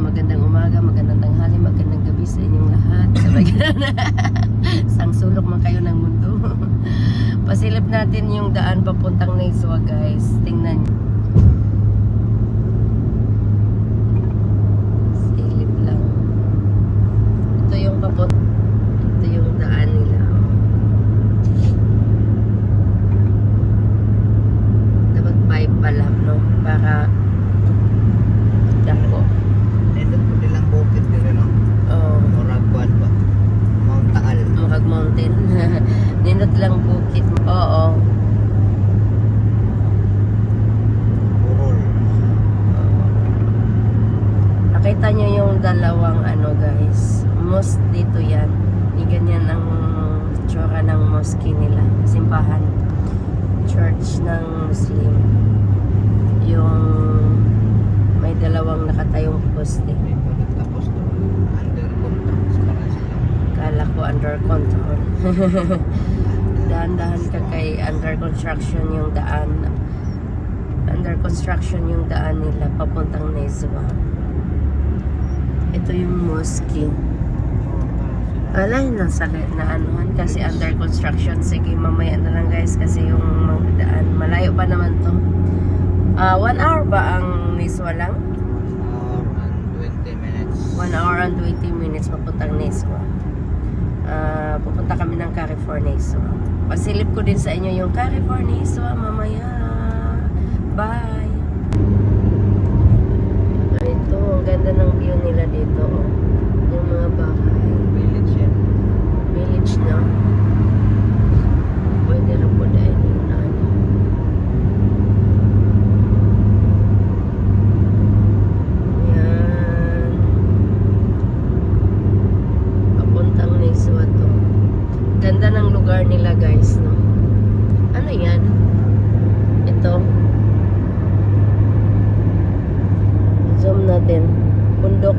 magandang umaga, magandang tanghali, magandang gabi sa inyong lahat. Sabay Sang sulok man kayo ng mundo. Pasilip natin yung daan papuntang Naiswa guys. Tingnan nyo. Silip lang. Ito yung paput Ito yung daan nila. Dapat pipe pala, no? Para dako. Nindot po nilang bukit nila, no? Oh. Murag kuwan ba? Mount Taal. Murag Mountain. Nindot lang bukit. Oo. Burol. Nakita nyo yung dalawang ano guys. Mosque dito yan. Yung ganyan ang tsura ng mosque nila. Simbahan. Church ng Muslim. Yung may dalawang nakatayong poste. Kala ko under control. Dahan-dahan ka kay under construction yung daan. Under construction yung daan nila papuntang Nezwa. Ito yung mosque. Wala yun lang sa na anuhan kasi under construction. Sige, mamaya na lang guys kasi yung mga daan. Malayo pa naman to. Ah, one hour ba ang Nezwa lang? Hour and 20 minutes. 1 hour and 20 minutes papuntang Neswa. Ah, pupunta kami ng Carrefour Neswa. Pasilip ko din sa inyo yung Carrefour Neswa mamaya. Bye! Ito, ang ganda ng view nila dito. oh. Yung mga bahay. Village yan. Village na. Pwede rin po dahil yung ano. Yan. Papuntang Niswa to. Ganda ng lugar nila guys, no? Ano yan? Ito. Zoom natin. Bundok.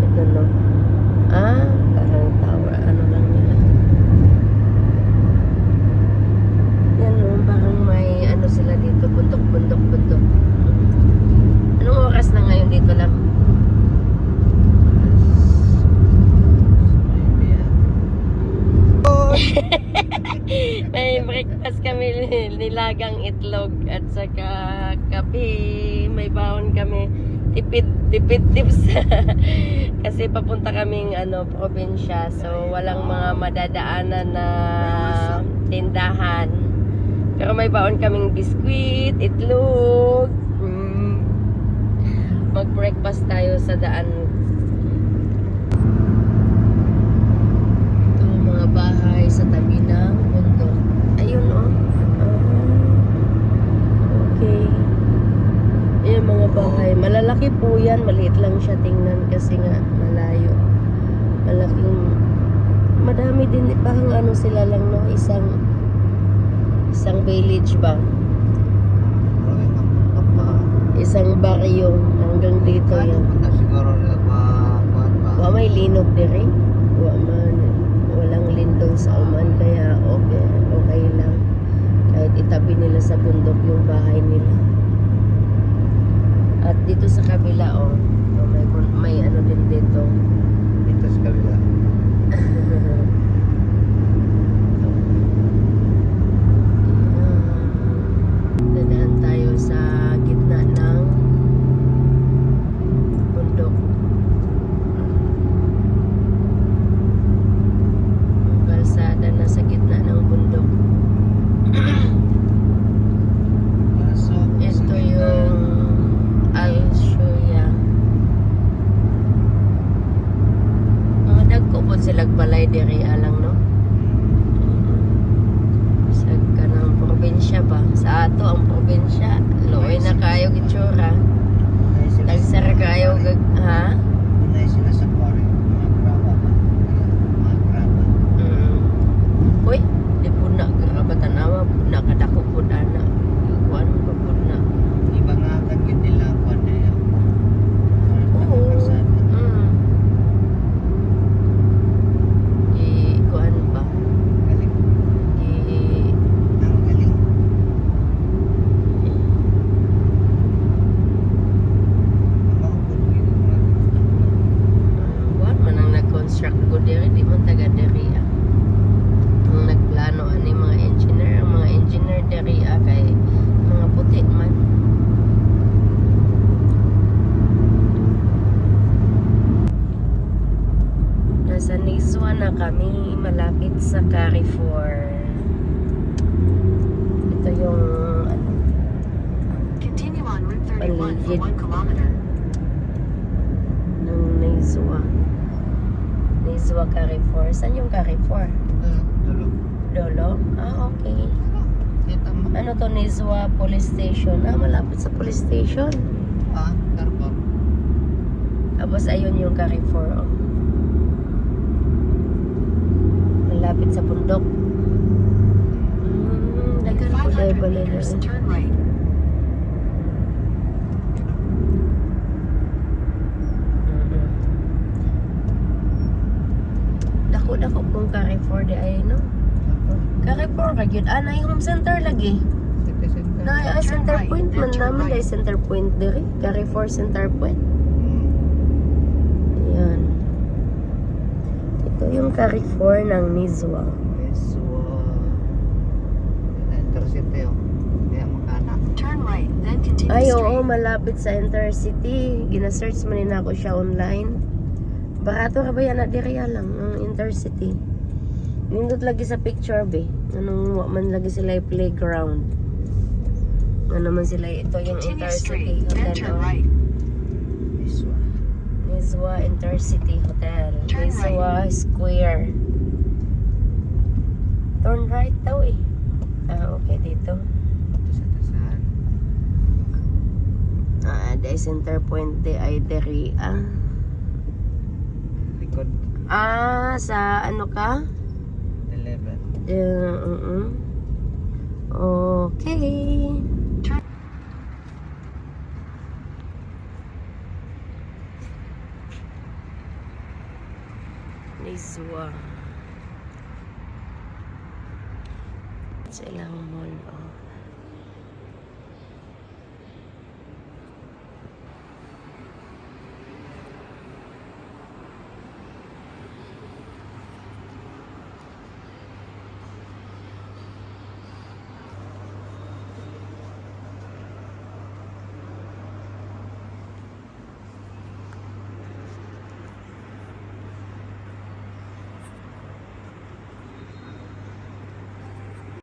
Ito, no? Ah, parang tower. Ano lang nila. Yan, no? Parang may ano sila dito. Bundok, bundok, bundok. Anong oras na ngayon dito lang? May breakfast kami nilagang itlog at saka kape. May baon kami. Tipid, tipid tips. Kasi papunta kaming ano, probinsya. So, walang mga madadaanan na tindahan. Pero may baon kaming biskwit, itlog. Mm. Mag-breakfast tayo sa daan. Ito, mga bahay sa tabi ng bundok. Ayun, oh. Ah, okay. Ayan, mga bahay. Malalaki po yan. Maliit lang siya tingnan kasi nga malayo. Malaking... Madami din. Parang ano sila lang, no? Isang... Isang village ba? Isang baryo. Hanggang dito yan. siguro nila? Wa may linog diri. Wa man walang lindol sa uman kaya okay, okay lang. Kahit itabi nila sa bundok yung bahay nila. At dito sa kabila oh, oh, may may ano din dito. Dito sa kabila. Dadaan tayo sa gitna ng bundok. Ang kalsada na sa gitna ng bundok. Pasok. Ito Sige, yung Al-Shuya. Mga dagko po silang balay diri alang no. Sa kanang probinsya ba? Sa ato ang probinsya. Looy na kayo gitsura. Unay sila sa- Tagsar kayo gag ha? Unay sila sa quarry. Mga graba ba? Mga graba. Mm. Uy, di po na karabatan ama po na kadako po na. Kuan mo po na. Iba nga agad yun nila kuwan na yan. Oo. Kalsada. Mm. Di kuan ba? Galing. Di Ang galing. Ang mga na kami malapit sa Carrefour. Ito yung ano, Continue on Route 31 for Paligid. 1 kilometer. ng Nizwa. Nizwa Carrefour. Saan yung Carrefour? Eh, dulo. Lolo? Ah, okay. Ano? To, Nizwa Police Station? Ah, malapit sa police station. Ah, Carrefour. Tapos ayun yung Carrefour. Oh. Malapit sa bundok. Hmm, po dahil 500 balay meters, turn right. Dako dako pong Carrefour di ay no. Carrefour ka gyud ana yung home center lagi. Na ay Turn center point man naman dahil center point diri. Carrefour center point. Hmm. Ayan. Ito yung Carrefour ng uh, intercity oh. Turn right, then continue Ay, oo, malapit sa Intercity. Gina-search man nila ako siya online. Barato ka ba yan? Nadiriya lang, ang Intercity. Nindot lagi sa picture, be. Anong man lagi sila yung playground. Ano naman sila, ito yung Continue Intercity then Hotel. oh. right. Nizwa Intercity Hotel. Turn Nizwa Square. Turn right daw eh. Ah, okay, dito. Ito sa tasan. Ah, the center point de ay diri ah. Likod. Ah, sa ano ka? 11. Uh, uh, Okay. Turn Nizwa. Sa ilang mall, oh.